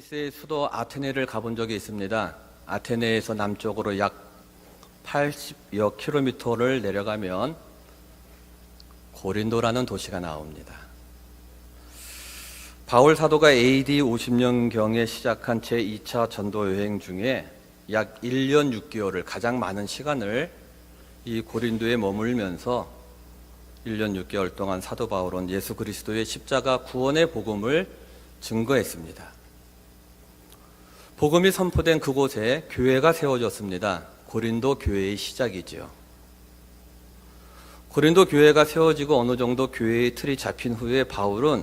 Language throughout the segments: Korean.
그리스의 수도 아테네를 가본 적이 있습니다. 아테네에서 남쪽으로 약 80여 킬로미터를 내려가면 고린도라는 도시가 나옵니다. 바울 사도가 AD 50년경에 시작한 제2차 전도 여행 중에 약 1년 6개월을 가장 많은 시간을 이 고린도에 머물면서 1년 6개월 동안 사도 바울은 예수 그리스도의 십자가 구원의 복음을 증거했습니다. 복음이 선포된 그곳에 교회가 세워졌습니다. 고린도 교회의 시작이지요. 고린도 교회가 세워지고 어느 정도 교회의 틀이 잡힌 후에 바울은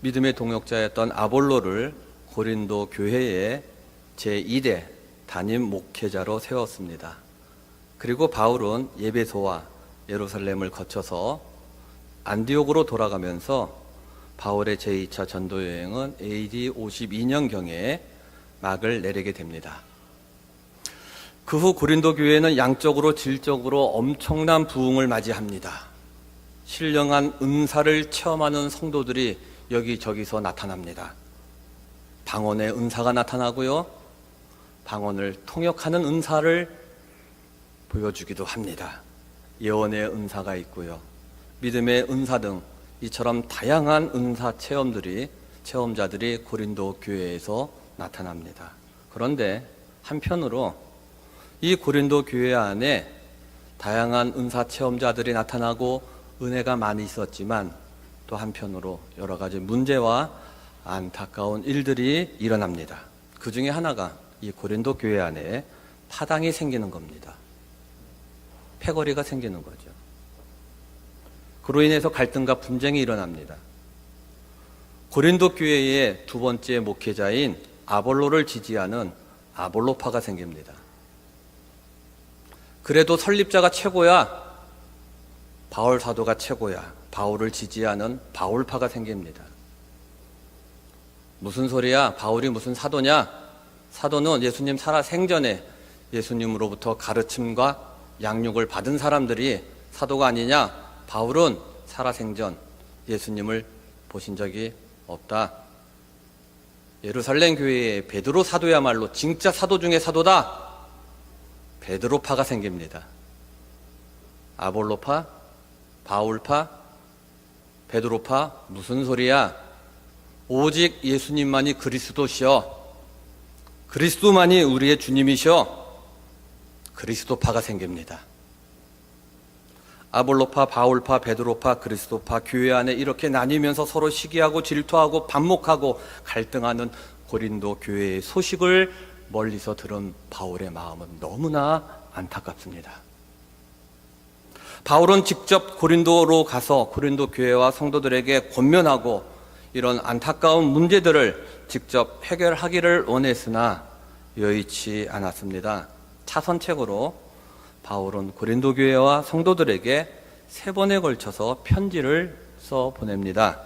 믿음의 동역자였던 아볼로를 고린도 교회의 제2대 담임 목회자로 세웠습니다. 그리고 바울은 예배소와 예루살렘을 거쳐서 안디옥으로 돌아가면서 바울의 제2차 전도 여행은 AD 52년경에 막을 내리게 됩니다. 그 후 고린도 교회는 양적으로 질적으로 엄청난 부흥을 맞이합니다. 신령한 은사를 체험하는 성도들이 여기저기서 나타납니다. 방언의 은사가 나타나고요. 방언을 통역하는 은사를 보여주기도 합니다. 예언의 은사가 있고요. 믿음의 은사 등 이처럼 다양한 은사 체험들이 체험자들이 고린도 교회에서 나타납니다. 그런데 한편으로 이 고린도 교회 안에 다양한 은사 체험자들이 나타나고 은혜가 많이 있었지만 또 한편으로 여러 가지 문제와 안타까운 일들이 일어납니다. 그 중에 하나가 이 고린도 교회 안에 파당이 생기는 겁니다. 패거리가 생기는 거죠. 그로 인해서 갈등과 분쟁이 일어납니다. 고린도 교회의 두 번째 목회자인 아볼로를 지지하는 아볼로파가 생깁니다. 그래도 설립자가 최고야. 바울 사도가 최고야. 바울을 지지하는 바울파가 생깁니다. 무슨 소리야? 바울이 무슨 사도냐? 사도는 예수님 살아 생전에 예수님으로부터 가르침과 양육을 받은 사람들이 사도가 아니냐? 바울은 살아 생전 예수님을 보신 적이 없다. 예루살렘 교회의 베드로 사도야말로 진짜 사도 중의 사도다. 베드로파가 생깁니다. 아볼로파, 바울파, 베드로파 무슨 소리야? 오직 예수님만이 그리스도시여. 그리스도만이 우리의 주님이셔. 그리스도파가 생깁니다. 아볼로파, 바울파, 베드로파, 그리스도파 교회 안에 이렇게 나뉘면서 서로 시기하고 질투하고 반목하고 갈등하는 고린도 교회의 소식을 멀리서 들은 바울의 마음은 너무나 안타깝습니다. 바울은 직접 고린도로 가서 고린도 교회와 성도들에게 권면하고 이런 안타까운 문제들을 직접 해결하기를 원했으나 여의치 않았습니다. 차선책으로 바울은 고린도 교회와 성도들에게 세 번에 걸쳐서 편지를 써 보냅니다.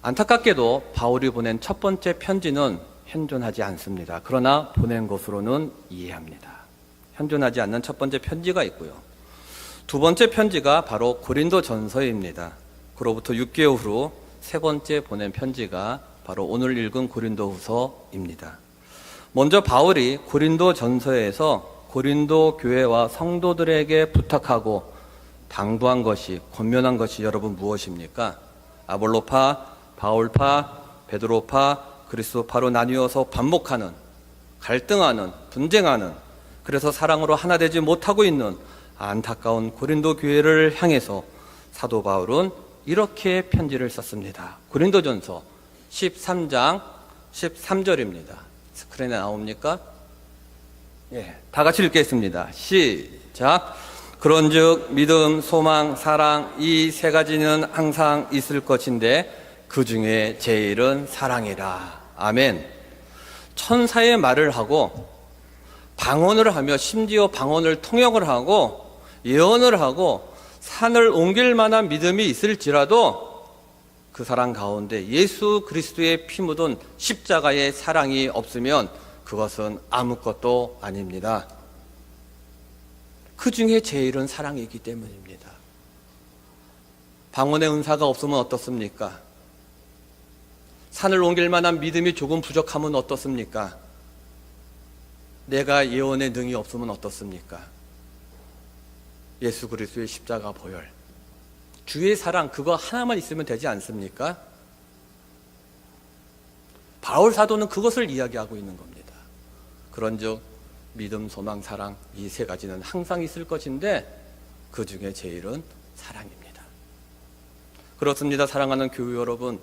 안타깝게도 바울이 보낸 첫 번째 편지는 현존하지 않습니다. 그러나 보낸 것으로는 이해합니다. 현존하지 않는 첫 번째 편지가 있고요. 두 번째 편지가 바로 고린도 전서입니다. 그로부터 6개월 후 세 번째 보낸 편지가 바로 오늘 읽은 고린도 후서입니다. 먼저 바울이 고린도 전서에서 고린도 교회와 성도들에게 부탁하고 당부한 것이 권면한 것이 여러분 무엇입니까? 아볼로파, 바울파, 베드로파, 그리스도파로 나뉘어서 반목하는 갈등하는 분쟁하는 그래서 사랑으로 하나 되지 못하고 있는 안타까운 고린도 교회를 향해서 사도 바울은 이렇게 편지를 썼습니다. 고린도전서 13장 13절입니다. 스크린에 나옵니까? 예, 다 같이 읽겠습니다. 시작. 그런즉 믿음, 소망, 사랑 이 세 가지는 항상 있을 것인데 그 중에 제일은 사랑이라. 아멘. 천사의 말을 하고 방언을 하며 심지어 방언을 통역을 하고 예언을 하고 산을 옮길 만한 믿음이 있을지라도 그 사람 가운데 예수 그리스도의 피 묻은 십자가의 사랑이 없으면 그것은 아무것도 아닙니다. 그 중에 제일은 사랑이기 때문입니다. 방언의 은사가 없으면 어떻습니까? 산을 옮길 만한 믿음이 조금 부족하면 어떻습니까? 내가 예언의 능이 없으면 어떻습니까? 예수 그리스도의 십자가 보혈. 주의 사랑 그거 하나만 있으면 되지 않습니까? 바울 사도는 그것을 이야기하고 있는 겁니다. 그런즉 믿음, 소망, 사랑 이 세 가지는 항상 있을 것인데 그 중에 제일은 사랑입니다. 그렇습니다. 사랑하는 교회 여러분.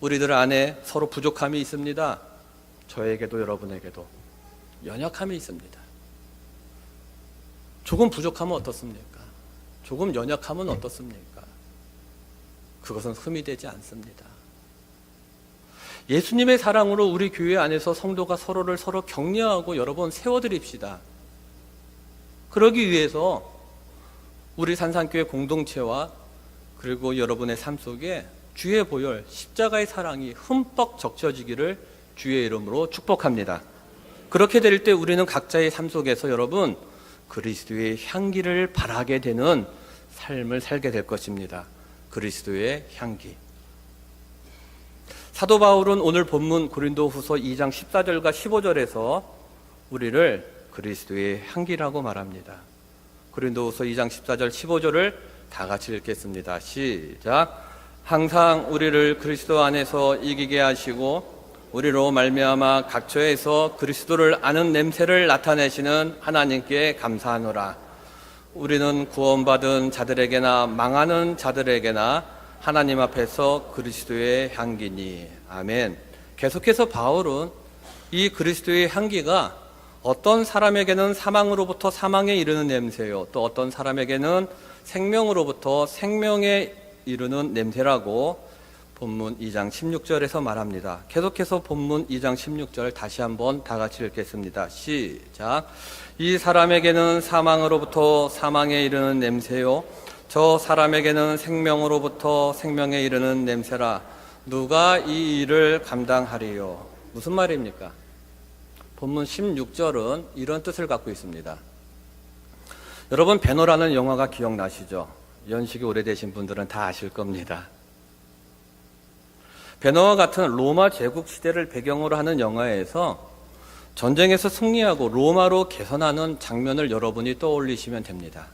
우리들 안에 서로 부족함이 있습니다. 저에게도 여러분에게도 연약함이 있습니다. 조금 부족하면 어떻습니까? 조금 연약하면 어떻습니까? 그것은 흠이 되지 않습니다. 예수님의 사랑으로 우리 교회 안에서 성도가 서로를 서로 격려하고 여러 번 세워드립시다. 그러기 위해서 우리 산산교회 공동체와 그리고 여러분의 삶 속에 주의 보혈, 십자가의 사랑이 흠뻑 적셔지기를 주의 이름으로 축복합니다. 그렇게 될 때 우리는 각자의 삶 속에서 여러분 그리스도의 향기를 바라게 되는 삶을 살게 될 것입니다. 그리스도의 향기. 사도 바울은 오늘 본문 고린도후서 2장 14절과 15절에서 우리를 그리스도의 향기라고 말합니다. 고린도후서 2장 14절 15절을 다 같이 읽겠습니다. 시작. 항상 우리를 그리스도 안에서 이기게 하시고 우리로 말미암아 각처에서 그리스도를 아는 냄새를 나타내시는 하나님께 감사하노라. 우리는 구원받은 자들에게나 망하는 자들에게나 하나님 앞에서 그리스도의 향기니. 아멘. 계속해서 바울은 이 그리스도의 향기가 어떤 사람에게는 사망으로부터 사망에 이르는 냄새요. 또 어떤 사람에게는 생명으로부터 생명에 이르는 냄새라고 본문 2장 16절에서 말합니다. 계속해서 본문 2장 16절 다시 한번 다 같이 읽겠습니다. 시작. 이 사람에게는 사망으로부터 사망에 이르는 냄새요. 저 사람에게는 생명으로부터 생명에 이르는 냄새라. 누가 이 일을 감당하리요? 무슨 말입니까? 본문 16절은 이런 뜻을 갖고 있습니다. 여러분, 배너라는 영화가 기억나시죠? 연식이 오래되신 분들은 다 아실 겁니다. 베너와 같은 로마 제국 시대를 배경으로 하는 영화에서 전쟁에서 승리하고 로마로 개선하는 장면을 여러분이 떠올리시면 됩니다.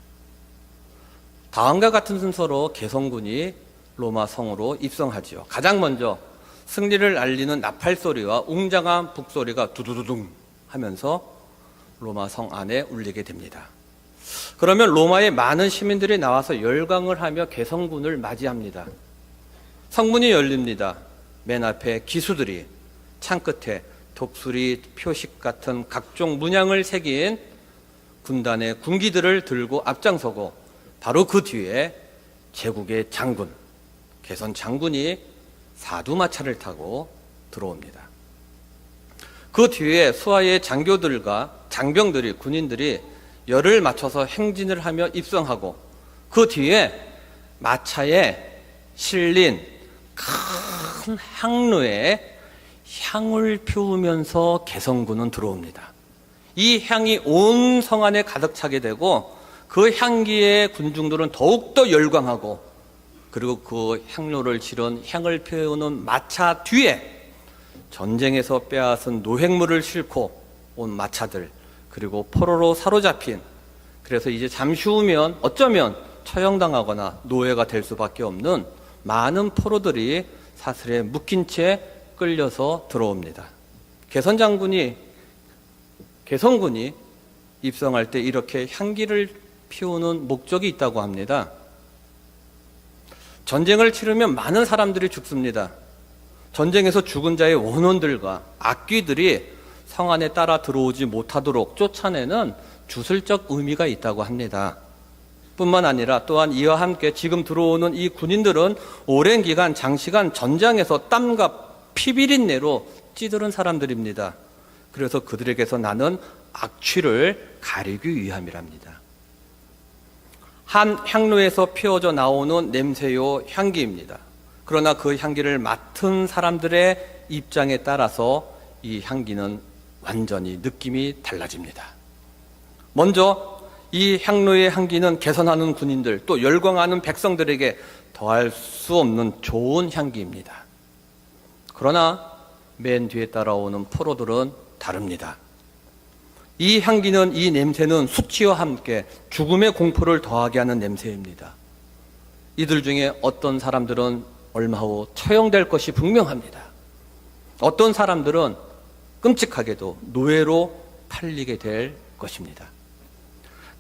다음과 같은 순서로 개성군이 로마 성으로 입성하지요. 가장 먼저 승리를 알리는 나팔 소리와 웅장한 북소리가 두두두둥 하면서 로마 성 안에 울리게 됩니다. 그러면 로마의 많은 시민들이 나와서 열광을 하며 개성군을 맞이합니다. 성문이 열립니다. 맨 앞에 기수들이 창 끝에 독수리 표식 같은 각종 문양을 새긴 군단의 군기들을 들고 앞장서고 바로 그 뒤에 제국의 장군, 개선 장군이 사두마차를 타고 들어옵니다. 그 뒤에 수하의 장교들과 장병들이 군인들이 열을 맞춰서 행진을 하며 입성하고 그 뒤에 마차에 실린 큰 향로에 향을 피우면서 개성군은 들어옵니다. 이 향이 온 성 안에 가득 차게 되고 그 향기에 군중들은 더욱더 열광하고 그리고 그 향로를 치른 향을 피우는 마차 뒤에 전쟁에서 빼앗은 노획물을 싣고 온 마차들 그리고 포로로 사로잡힌 그래서 이제 잠시 후면 어쩌면 처형당하거나 노예가 될 수밖에 없는 많은 포로들이 사슬에 묶인 채 끌려서 들어옵니다. 개선 장군이 개성군이 입성할 때 이렇게 향기를 피우는 목적이 있다고 합니다. 전쟁을 치르면 많은 사람들이 죽습니다. 전쟁에서 죽은 자의 원혼들과 악귀들이 성 안에 따라 들어오지 못하도록 쫓아내는 주술적 의미가 있다고 합니다. 뿐만 아니라 또한 이와 함께 지금 들어오는 이 군인들은 오랜 기간 장시간 전장에서 땀과 피비린내로 찌들은 사람들입니다. 그래서 그들에게서 나는 악취를 가리기 위함이랍니다. 한 향로에서 피어져 나오는 냄새요 향기입니다. 그러나 그 향기를 맡은 사람들의 입장에 따라서 이 향기는 완전히 느낌이 달라집니다. 먼저 이 향로의 향기는 개선하는 군인들 또 열광하는 백성들에게 더할 수 없는 좋은 향기입니다. 그러나 맨 뒤에 따라오는 포로들은 다릅니다. 이 향기는 이 냄새는 수치와 함께 죽음의 공포를 더하게 하는 냄새입니다. 이들 중에 어떤 사람들은 얼마 후 처형될 것이 분명합니다. 어떤 사람들은 끔찍하게도 노예로 팔리게 될 것입니다.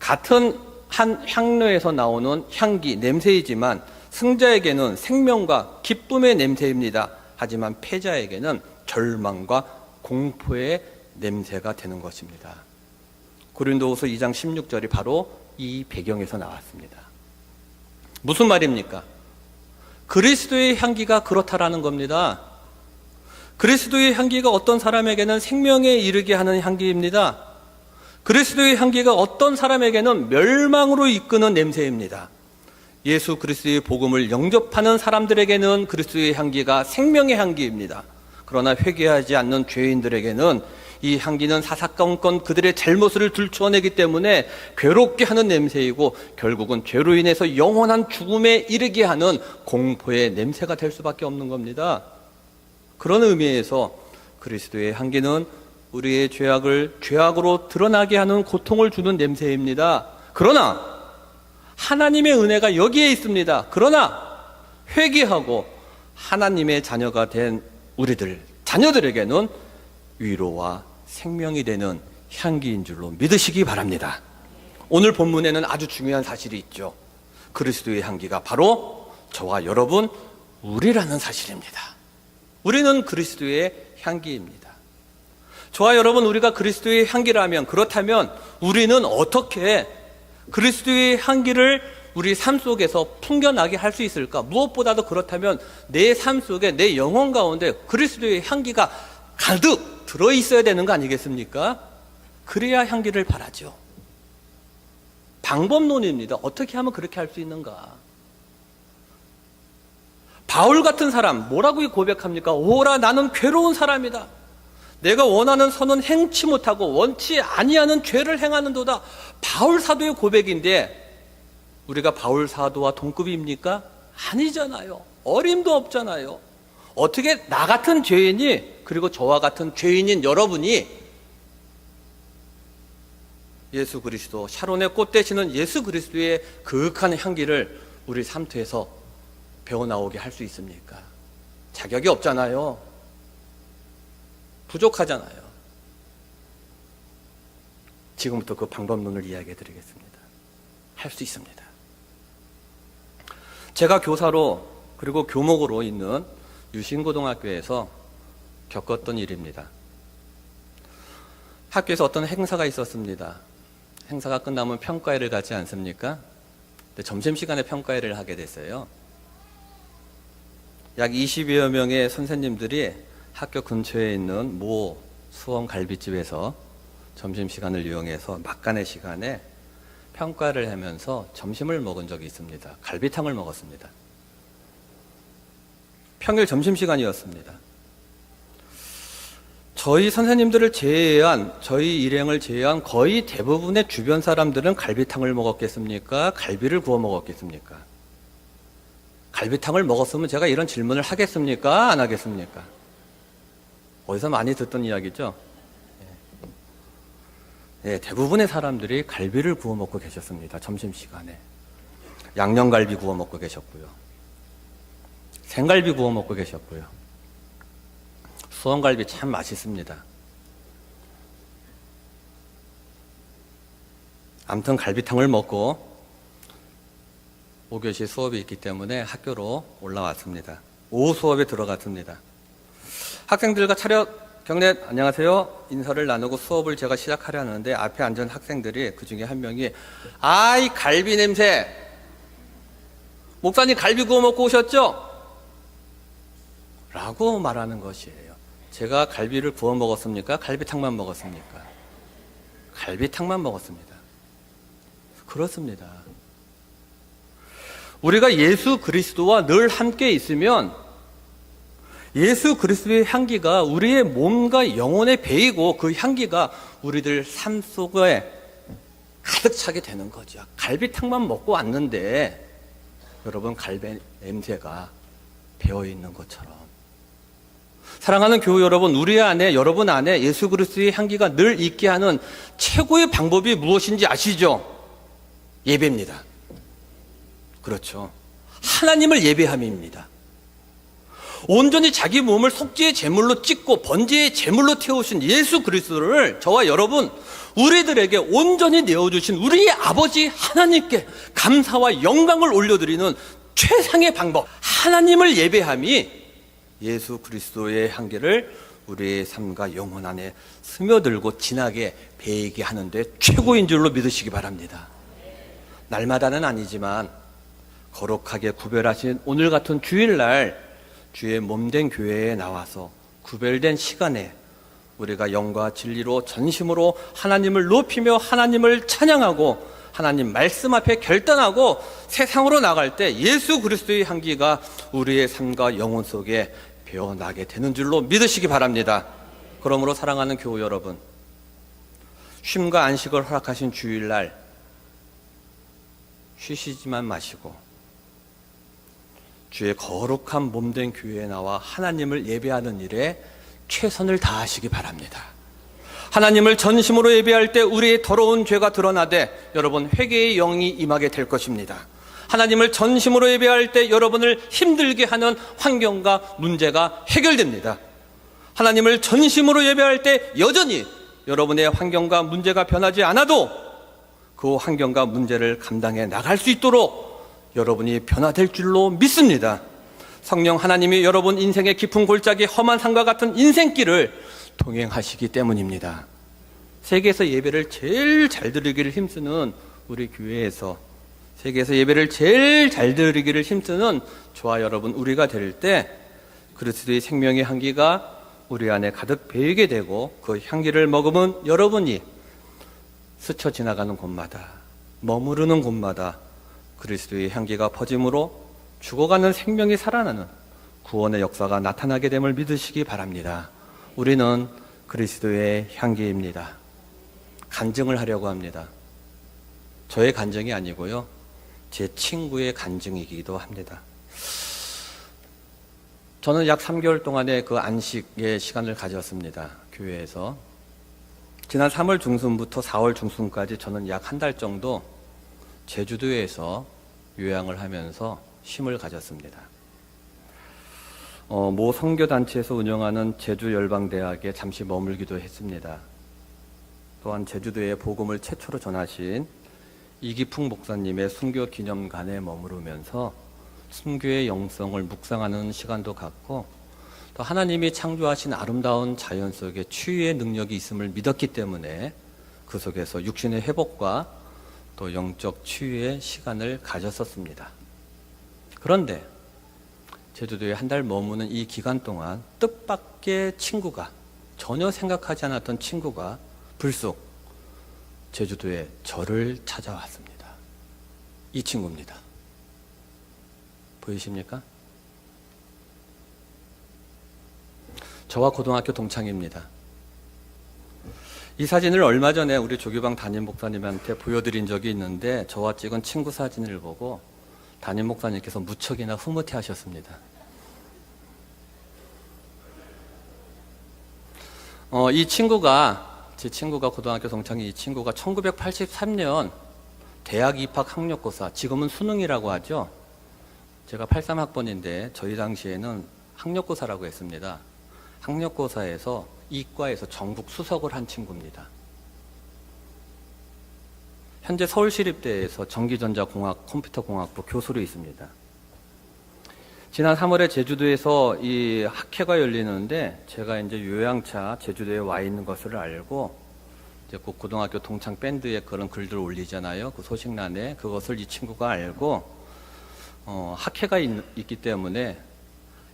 같은 한 향로에서 나오는 향기, 냄새이지만 승자에게는 생명과 기쁨의 냄새입니다. 하지만 패자에게는 절망과 공포의 냄새가 되는 것입니다. 고린도후서 2장 16절이 바로 이 배경에서 나왔습니다. 무슨 말입니까? 그리스도의 향기가 그렇다라는 겁니다. 그리스도의 향기가 어떤 사람에게는 생명에 이르게 하는 향기입니다. 그리스도의 향기가 어떤 사람에게는 멸망으로 이끄는 냄새입니다. 예수 그리스도의 복음을 영접하는 사람들에게는 그리스도의 향기가 생명의 향기입니다. 그러나 회개하지 않는 죄인들에게는 이 향기는 사사건건 그들의 잘못을 들추어내기 때문에 괴롭게 하는 냄새이고 결국은 죄로 인해서 영원한 죽음에 이르게 하는 공포의 냄새가 될 수밖에 없는 겁니다. 그런 의미에서 그리스도의 향기는 우리의 죄악을 죄악으로 드러나게 하는 고통을 주는 냄새입니다. 그러나 하나님의 은혜가 여기에 있습니다. 그러나 회개하고 하나님의 자녀가 된 우리들, 자녀들에게는 위로와 생명이 되는 향기인 줄로 믿으시기 바랍니다. 오늘 본문에는 아주 중요한 사실이 있죠. 그리스도의 향기가 바로 저와 여러분, 우리라는 사실입니다. 우리는 그리스도의 향기입니다. 저와 여러분, 우리가 그리스도의 향기라면, 그렇다면 우리는 어떻게 그리스도의 향기를 우리 삶 속에서 풍겨나게 할 수 있을까? 무엇보다도 그렇다면 내 삶 속에 내 영혼 가운데 그리스도의 향기가 가득 들어 있어야 되는 거 아니겠습니까? 그래야 향기를 바라죠. 방법론입니다. 어떻게 하면 그렇게 할 수 있는가? 바울 같은 사람 뭐라고 고백합니까? 오라 나는 괴로운 사람이다. 내가 원하는 선은 행치 못하고 원치 아니하는 죄를 행하는도다. 바울 사도의 고백인데 우리가 바울 사도와 동급입니까? 아니잖아요. 어림도 없잖아요. 어떻게 나 같은 죄인이 그리고 저와 같은 죄인인 여러분이 예수 그리스도 샤론의 꽃 되시는 예수 그리스도의 그윽한 향기를 우리 삶터에서 배워 나오게 할 수 있습니까? 자격이 없잖아요. 부족하잖아요. 지금부터 그 방법론을 이야기해 드리겠습니다. 할 수 있습니다. 제가 교사로 그리고 교목으로 있는 유신고등학교에서 겪었던 일입니다. 학교에서 어떤 행사가 있었습니다. 행사가 끝나면 평가회를 가지 않습니까? 근데 점심시간에 평가회를 하게 됐어요. 약 20여 명의 선생님들이 학교 근처에 있는 모 수원 갈비집에서 점심시간을 이용해서 막간의 시간에 평가를 하면서 점심을 먹은 적이 있습니다. 갈비탕을 먹었습니다. 평일 점심시간이었습니다. 저희 선생님들을 제외한, 저희 일행을 제외한 거의 대부분의 주변 사람들은 갈비탕을 먹었겠습니까? 갈비를 구워 먹었겠습니까? 갈비탕을 먹었으면 제가 이런 질문을 하겠습니까? 안 하겠습니까? 어디서 많이 듣던 이야기죠? 예, 대부분의 사람들이 갈비를 구워 먹고 계셨습니다. 점심 시간에. 양념갈비 구워 먹고 계셨고요. 생갈비 구워 먹고 계셨고요. 수원갈비 참 맛있습니다. 암튼 갈비탕을 먹고 5교시 수업이 있기 때문에 학교로 올라왔습니다. 오후 수업에 들어갔습니다. 학생들과 차렷 경례 안녕하세요 인사를 나누고 수업을 제가 시작하려 하는데 앞에 앉은 학생들이 그 중에 한 명이 아이 갈비 냄새 목사님 갈비 구워 먹고 오셨죠? 라고 말하는 것이에요. 제가 갈비를 구워 먹었습니까? 갈비탕만 먹었습니까? 갈비탕만 먹었습니다. 그렇습니다. 우리가 예수 그리스도와 늘 함께 있으면 예수 그리스도의 향기가 우리의 몸과 영혼에 배이고 그 향기가 우리들 삶 속에 가득 차게 되는 거죠. 갈비탕만 먹고 왔는데 여러분 갈비 냄새가 배어 있는 것처럼 사랑하는 교우 여러분, 우리 안에, 여러분 안에 예수 그리스도의 향기가 늘 있게 하는 최고의 방법이 무엇인지 아시죠? 예배입니다. 그렇죠. 하나님을 예배함입니다. 온전히 자기 몸을 속죄의 제물로 찍고 번제의 제물로 태우신 예수 그리스도를 저와 여러분 우리들에게 온전히 내어 주신 우리의 아버지 하나님께 감사와 영광을 올려드리는 최상의 방법 하나님을 예배함이 예수 그리스도의 향기를 우리의 삶과 영혼 안에 스며들고 진하게 배이게 하는데 최고인 줄로 믿으시기 바랍니다. 날마다는 아니지만 거룩하게 구별하신 오늘 같은 주일날 주의 몸된 교회에 나와서 구별된 시간에 우리가 영과 진리로 전심으로 하나님을 높이며 하나님을 찬양하고 하나님 말씀 앞에 결단하고 세상으로 나갈 때 예수 그리스도의 향기가 우리의 삶과 영혼 속에 배어나게 되는 줄로 믿으시기 바랍니다. 그러므로 사랑하는 교우 여러분, 쉼과 안식을 허락하신 주일날 쉬시지만 마시고 주의 거룩한 몸된 교회에 나와 하나님을 예배하는 일에 최선을 다하시기 바랍니다. 하나님을 전심으로 예배할 때 우리의 더러운 죄가 드러나되 여러분 회개의 영이 임하게 될 것입니다. 하나님을 전심으로 예배할 때 여러분을 힘들게 하는 환경과 문제가 해결됩니다. 하나님을 전심으로 예배할 때 여전히 여러분의 환경과 문제가 변하지 않아도 그 환경과 문제를 감당해 나갈 수 있도록 여러분이 변화될 줄로 믿습니다. 성령 하나님이 여러분 인생의 깊은 골짜기 험한 산과 같은 인생길을 동행하시기 때문입니다. 세계에서 예배를 제일 잘 드리기를 힘쓰는 우리 교회에서 세계에서 예배를 제일 잘 드리기를 힘쓰는 저와 여러분 우리가 될 때 그리스도의 생명의 향기가 우리 안에 가득 배이게 되고 그 향기를 머금은 여러분이 스쳐 지나가는 곳마다 머무르는 곳마다 그리스도의 향기가 퍼짐으로 죽어가는 생명이 살아나는 구원의 역사가 나타나게 됨을 믿으시기 바랍니다. 우리는 그리스도의 향기입니다. 간증을 하려고 합니다. 저의 간증이 아니고요. 제 친구의 간증이기도 합니다. 저는 약 3개월 동안의 그 안식의 시간을 가졌습니다. 교회에서. 지난 3월 중순부터 4월 중순까지 저는 약 한 달 정도 제주도에서 요양을 하면서 쉼을 가졌습니다. 어, 모 선교단체에서 운영하는 제주열방대학에 잠시 머물기도 했습니다. 또한 제주도에 복음을 최초로 전하신 이기풍 목사님의 순교 기념관에 머무르면서 순교의 영성을 묵상하는 시간도 갖고 또 하나님이 창조하신 아름다운 자연 속에 치유의 능력이 있음을 믿었기 때문에 그 속에서 육신의 회복과 또 영적 치유의 시간을 가졌었습니다. 그런데 제주도에 한 달 머무는 이 기간 동안 뜻밖의 친구가 전혀 생각하지 않았던 친구가 불쑥 제주도에 저를 찾아왔습니다. 이 친구입니다. 보이십니까? 저와 고등학교 동창입니다. 이 사진을 얼마 전에 우리 조교방 담임 목사님한테 보여드린 적이 있는데 저와 찍은 친구 사진을 보고 담임 목사님께서 무척이나 흐뭇해 하셨습니다. 어, 이 친구가, 제 친구가 고등학교 동창이 이 친구가 1983년 대학 입학 학력고사, 지금은 수능이라고 하죠. 제가 83학번인데 저희 당시에는 학력고사라고 했습니다. 학력고사에서 이과에서 전국 수석을 한 친구입니다. 현재 서울시립대에서 전기전자공학 컴퓨터공학부 교수로 있습니다. 지난 3월에 제주도에서 이 학회가 열리는데 제가 이제 요양차 제주도에 와 있는 것을 알고 이제 그 고등학교 동창 밴드에 그런 글들 올리잖아요. 그 소식란에 그것을 이 친구가 알고 어, 학회가 있, 있기 때문에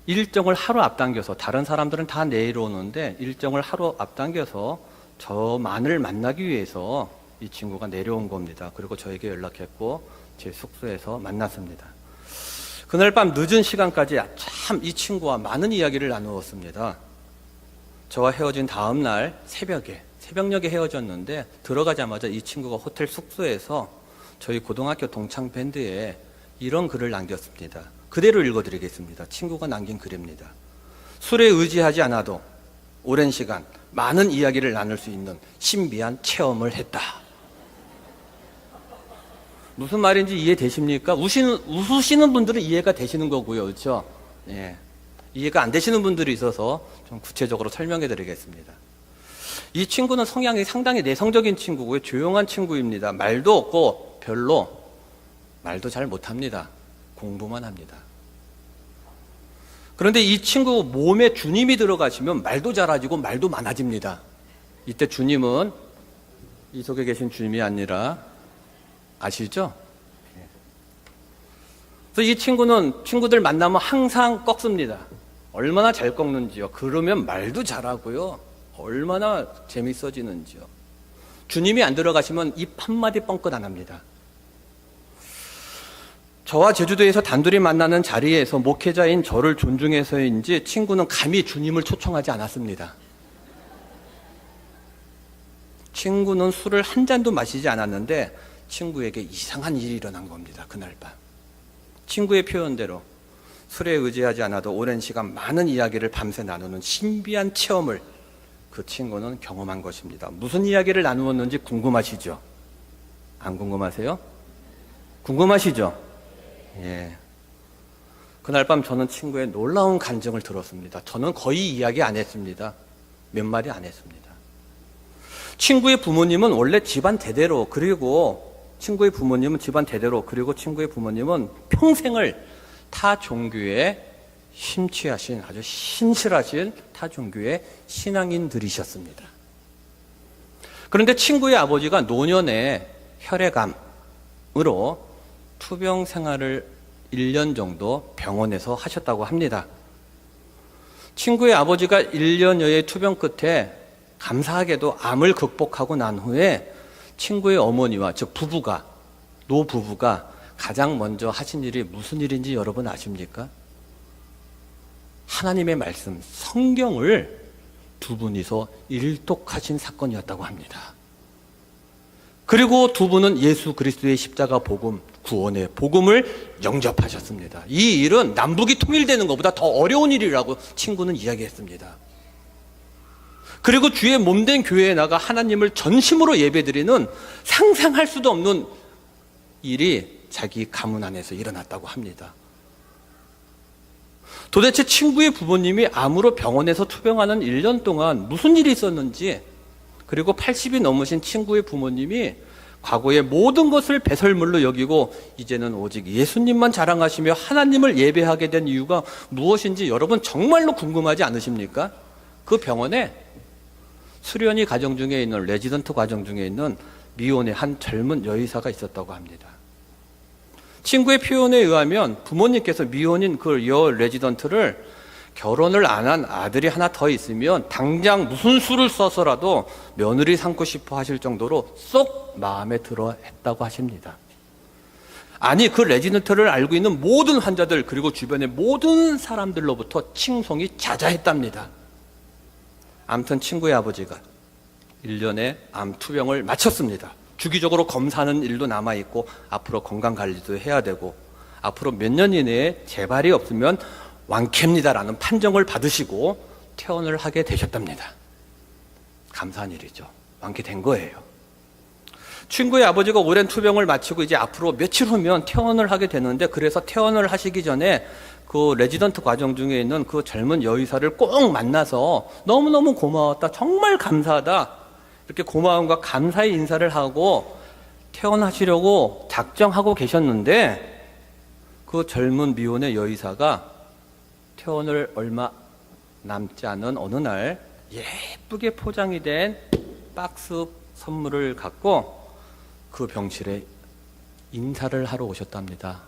일정을 하루 앞당겨서 다른 사람들은 다 내일 오는데 일정을 하루 앞당겨서 저만을 만나기 위해서 이 친구가 내려온 겁니다. 그리고 저에게 연락했고 제 숙소에서 만났습니다. 그날 밤 늦은 시간까지 참 이 친구와 많은 이야기를 나누었습니다. 저와 헤어진 다음 날 새벽에 새벽녘에 헤어졌는데 들어가자마자 이 친구가 호텔 숙소에서 저희 고등학교 동창 밴드에 이런 글을 남겼습니다. 그대로 읽어드리겠습니다. 친구가 남긴 글입니다. 술에 의지하지 않아도 오랜 시간 많은 이야기를 나눌 수 있는 신비한 체험을 했다. 무슨 말인지 이해되십니까? 우시는, 웃으시는 분들은 이해가 되시는 거고요. 그렇죠? 예. 이해가 안 되시는 분들이 있어서 좀 구체적으로 설명해 드리겠습니다. 이 친구는 성향이 상당히 내성적인 친구고요. 조용한 친구입니다. 말도 없고 별로 말도 잘 못합니다. 공부만 합니다. 그런데 이 친구 몸에 주님이 들어가시면 말도 잘하지고 말도 많아집니다. 이때 주님은 이 속에 계신 주님이 아니라 아시죠? 예. 그래서 이 친구는 친구들 만나면 항상 꺾습니다. 얼마나 잘 꺾는지요. 그러면 말도 잘하고요. 얼마나 재밌어지는지요. 주님이 안 들어가시면 입 한마디 뻥끗 안 합니다. 저와 제주도에서 단둘이 만나는 자리에서 목회자인 저를 존중해서인지 친구는 감히 주님을 초청하지 않았습니다. 친구는 술을 한 잔도 마시지 않았는데 친구에게 이상한 일이 일어난 겁니다. 그날 밤. 친구의 표현대로 술에 의지하지 않아도 오랜 시간 많은 이야기를 밤새 나누는 신비한 체험을 그 친구는 경험한 것입니다. 무슨 이야기를 나누었는지 궁금하시죠? 안 궁금하세요? 궁금하시죠? 예. 그날 밤 저는 친구의 놀라운 간증을 들었습니다. 저는 거의 이야기 안 했습니다. 몇 마디 안 했습니다. 친구의 부모님은 원래 집안 대대로 그리고 친구의 부모님은 집안 대대로 그리고 친구의 부모님은 평생을 타 종교에 심취하신 아주 신실하신 타 종교의 신앙인들이셨습니다. 그런데 친구의 아버지가 노년의 혈액암으로 투병 생활을 1년 정도 병원에서 하셨다고 합니다. 친구의 아버지가 1년여의 투병 끝에 감사하게도 암을 극복하고 난 후에 친구의 어머니와 즉 부부가 노 부부가 가장 먼저 하신 일이 무슨 일인지 여러분 아십니까? 하나님의 말씀 성경을 두 분이서 일독하신 사건이었다고 합니다. 그리고 두 분은 예수 그리스도의 십자가 복음, 구원의 복음을 영접하셨습니다. 이 일은 남북이 통일되는 것보다 더 어려운 일이라고 친구는 이야기했습니다. 그리고 주의 몸된 교회에 나가 하나님을 전심으로 예배드리는 상상할 수도 없는 일이 자기 가문 안에서 일어났다고 합니다. 도대체 친구의 부모님이 암으로 병원에서 투병하는 1년 동안 무슨 일이 있었는지 그리고 80이 넘으신 친구의 부모님이 과거의 모든 것을 배설물로 여기고 이제는 오직 예수님만 자랑하시며 하나님을 예배하게 된 이유가 무엇인지 여러분 정말로 궁금하지 않으십니까? 그 병원에 수련이 가정 중에 있는 레지던트 과정 중에 있는 미혼의 한 젊은 여의사가 있었다고 합니다. 친구의 표현에 의하면 부모님께서 미혼인 그 여 레지던트를 결혼을 안 한 아들이 하나 더 있으면 당장 무슨 수를 써서라도 며느리 삼고 싶어 하실 정도로 쏙 마음에 들어 했다고 하십니다. 아니, 그 레지던트를 알고 있는 모든 환자들, 그리고 주변의 모든 사람들로부터 칭송이 자자했답니다. 암튼 친구의 아버지가 1년에 암 투병을 마쳤습니다. 주기적으로 검사하는 일도 남아 있고, 앞으로 건강 관리도 해야 되고, 앞으로 몇 년 이내에 재발이 없으면 완쾌입니다라는 판정을 받으시고 퇴원을 하게 되셨답니다. 감사한 일이죠. 완쾌된 거예요. 친구의 아버지가 오랜 투병을 마치고 이제 앞으로 며칠 후면 퇴원을 하게 되는데 그래서 퇴원을 하시기 전에 그 레지던트 과정 중에 있는 그 젊은 여의사를 꼭 만나서 너무너무 고마웠다. 정말 감사하다. 이렇게 고마움과 감사의 인사를 하고 퇴원하시려고 작정하고 계셨는데 그 젊은 미혼의 여의사가 퇴원을 얼마 남지 않은 어느 날 예쁘게 포장이 된 박스 선물을 갖고 그 병실에 인사를 하러 오셨답니다.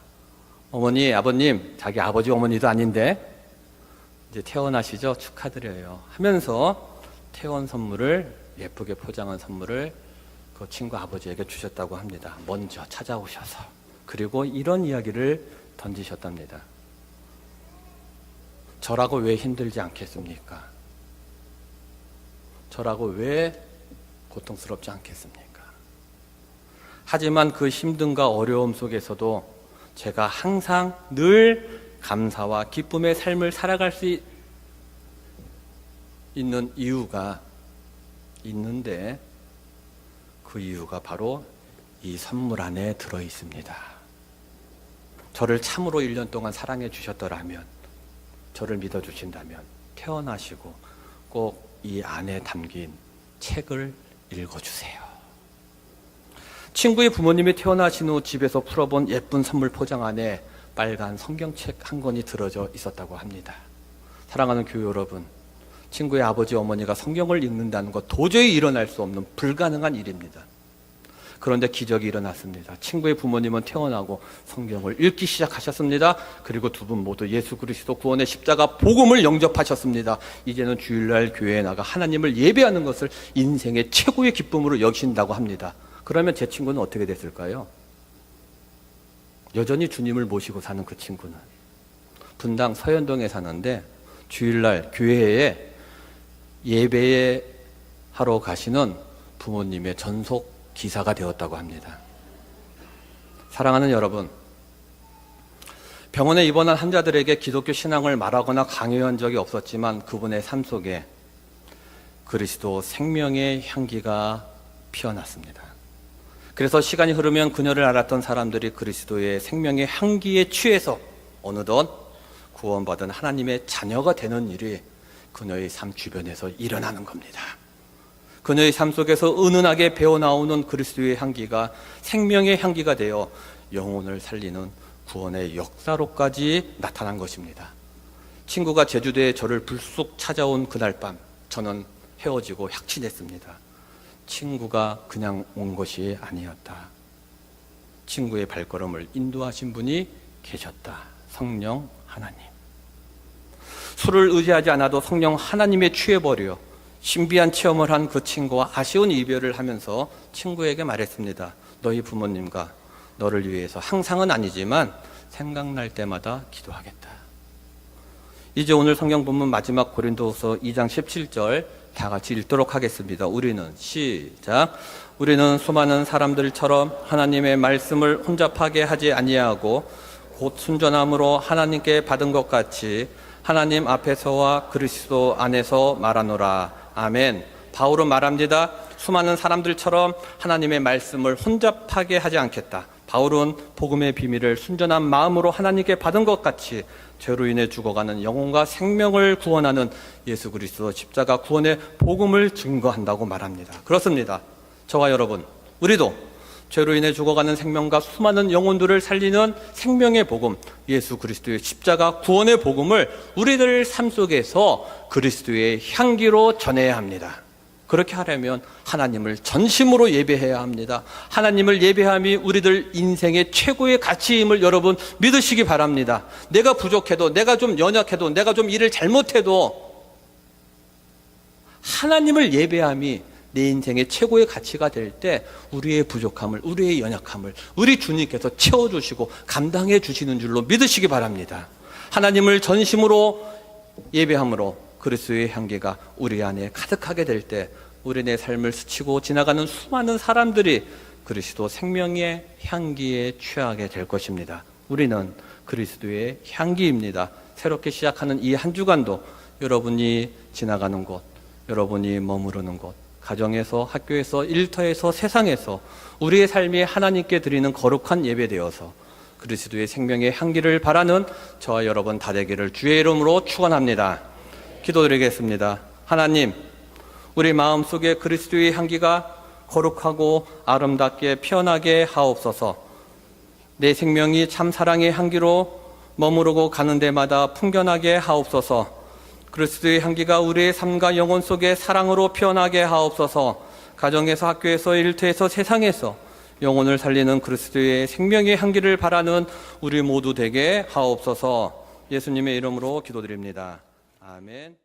어머니, 아버님, 자기 아버지 어머니도 아닌데 이제 퇴원하시죠? 축하드려요. 하면서 퇴원 선물을 예쁘게 포장한 선물을 그 친구 아버지에게 주셨다고 합니다. 먼저 찾아오셔서 그리고 이런 이야기를 던지셨답니다. 저라고 왜 힘들지 않겠습니까? 저라고 왜 고통스럽지 않겠습니까? 하지만 그 힘듦과 어려움 속에서도 제가 항상 늘 감사와 기쁨의 삶을 살아갈 수 있는 이유가 있는데 그 이유가 바로 이 선물 안에 들어 있습니다. 저를 참으로 1년 동안 사랑해 주셨더라면, 저를 믿어 주신다면, 태어나시고 꼭 이 안에 담긴 책을 읽어 주세요. 친구의 부모님이 태어나신 후 집에서 풀어본 예쁜 선물 포장 안에 빨간 성경책 한 권이 들어져 있었다고 합니다. 사랑하는 교회 여러분, 친구의 아버지 어머니가 성경을 읽는다는 것 도저히 일어날 수 없는 불가능한 일입니다. 그런데 기적이 일어났습니다. 친구의 부모님은 태어나고 성경을 읽기 시작하셨습니다. 그리고 두 분 모두 예수 그리스도 구원의 십자가 복음을 영접하셨습니다. 이제는 주일날 교회에 나가 하나님을 예배하는 것을 인생의 최고의 기쁨으로 여기신다고 합니다. 그러면 제 친구는 어떻게 됐을까요? 여전히 주님을 모시고 사는 그 친구는 분당 서현동에 사는데 주일날 교회에 예배에 하러 가시는 부모님의 전속 기사가 되었다고 합니다. 사랑하는 여러분, 병원에 입원한 환자들에게 기독교 신앙을 말하거나 강요한 적이 없었지만 그분의 삶 속에 그리스도 생명의 향기가 피어났습니다. 그래서 시간이 흐르면 그녀를 알았던 사람들이 그리스도의 생명의 향기에 취해서 어느덧 구원받은 하나님의 자녀가 되는 일이 그녀의 삶 주변에서 일어나는 겁니다. 그녀의 삶 속에서 은은하게 배어나오는 그리스도의 향기가 생명의 향기가 되어 영혼을 살리는 구원의 역사로까지 나타난 것입니다. 친구가 제주도에 저를 불쑥 찾아온 그날 밤 저는 헤어지고 확신했습니다. 친구가 그냥 온 것이 아니었다. 친구의 발걸음을 인도하신 분이 계셨다. 성령 하나님. 술을 의지하지 않아도 성령 하나님에 취해버려 신비한 체험을 한 그 친구와 아쉬운 이별을 하면서 친구에게 말했습니다. 너희 부모님과 너를 위해서 항상은 아니지만 생각날 때마다 기도하겠다. 이제 오늘 성경 본문 마지막 고린도후서 2장 17절 다 같이 읽도록 하겠습니다. 우리는 시작. 우리는 수많은 사람들처럼 하나님의 말씀을 혼잡하게 하지 아니하고 곧 순전함으로 하나님께 받은 것 같이 하나님 앞에서와 그리스도 안에서 말하노라. 아멘. 바울은 말합니다. 수많은 사람들처럼 하나님의 말씀을 혼잡하게 하지 않겠다. 바울은 복음의 비밀을 순전한 마음으로 하나님께 받은 것 같이 죄로 인해 죽어가는 영혼과 생명을 구원하는 예수 그리스도 십자가 구원의 복음을 증거한다고 말합니다. 그렇습니다. 저와 여러분, 우리도 죄로 인해 죽어가는 생명과 수많은 영혼들을 살리는 생명의 복음, 예수 그리스도의 십자가 구원의 복음을 우리들 삶 속에서 그리스도의 향기로 전해야 합니다. 그렇게 하려면 하나님을 전심으로 예배해야 합니다. 하나님을 예배함이 우리들 인생의 최고의 가치임을 여러분 믿으시기 바랍니다. 내가 부족해도, 내가 좀 연약해도, 내가 좀 일을 잘못해도 하나님을 예배함이 내 인생의 최고의 가치가 될 때 우리의 부족함을, 우리의 연약함을 우리 주님께서 채워주시고 감당해 주시는 줄로 믿으시기 바랍니다. 하나님을 전심으로 예배함으로 그리스도의 향기가 우리 안에 가득하게 될 때 우리 내 삶을 스치고 지나가는 수많은 사람들이 그리스도 생명의 향기에 취하게 될 것입니다. 우리는 그리스도의 향기입니다. 새롭게 시작하는 이 한 주간도 여러분이 지나가는 곳, 여러분이 머무르는 곳, 가정에서, 학교에서, 일터에서, 세상에서 우리의 삶이 하나님께 드리는 거룩한 예배되어서 그리스도의 생명의 향기를 바라는 저와 여러분 다 되기를 주의 이름으로 축원합니다. 기도드리겠습니다. 하나님, 우리 마음 속에 그리스도의 향기가 거룩하고 아름답게 피어나게 하옵소서. 내 생명이 참 사랑의 향기로 머무르고 가는 데마다 풍겨나게 하옵소서. 그리스도의 향기가 우리의 삶과 영혼 속에 사랑으로 피어나게 하옵소서. 가정에서 학교에서 일터에서 세상에서 영혼을 살리는 그리스도의 생명의 향기를 바라는 우리 모두 되게 하옵소서. 예수님의 이름으로 기도드립니다. 아멘.